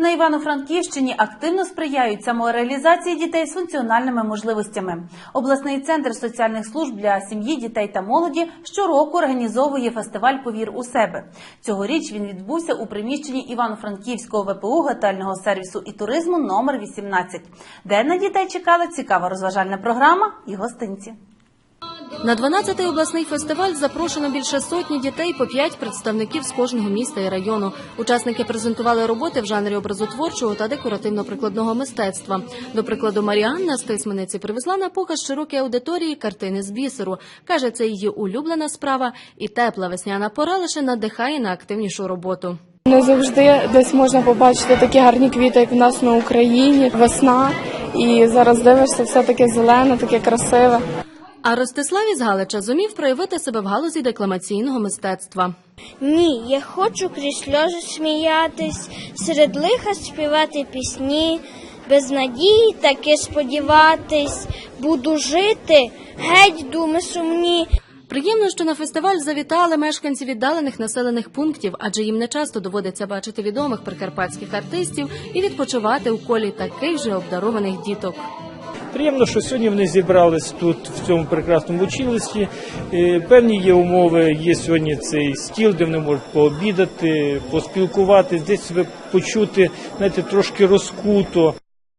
На Івано-Франківщині активно сприяють самореалізації дітей з функціональними можливостями. Обласний центр соціальних служб для сім'ї, дітей та молоді щороку організовує фестиваль Повір у себе. Цьогоріч він відбувся у приміщенні Івано-Франківського ВПУ готельного сервісу і туризму номер 18, де на дітей чекала цікава розважальна програма і гостинці. На 12-й обласний фестиваль запрошено більше сотні дітей по п'ять представників з кожного міста і району. Учасники презентували роботи в жанрі образотворчого та декоративно-прикладного мистецтва. До прикладу, Маріанна з Тисмениці привезла на показ широкій аудиторії картини з бісеру. Каже, це її улюблена справа, і тепла весняна пора лише надихає на активнішу роботу. Не завжди десь можна побачити такі гарні квіти, як в нас на Україні, весна. І зараз дивишся, все таке зелене, таке красиве. А Ростислав із Галича зумів проявити себе в галузі декламаційного мистецтва. Ні, я хочу крізь сльози сміятись, серед лиха співати пісні, без надії таки сподіватись, буду жити, геть думи сумні. Приємно, що на фестиваль завітали мешканці віддалених населених пунктів, адже їм не часто доводиться бачити відомих прикарпатських артистів і відпочивати у колі таких же обдарованих діток. Приємно, що сьогодні вони зібрались тут в цьому прекрасному училищі. Е, Певні є умови. Є сьогодні цей стіл, де вони можуть пообідати, поспілкуватись, десь себе почути, знаєте, трошки розкуто.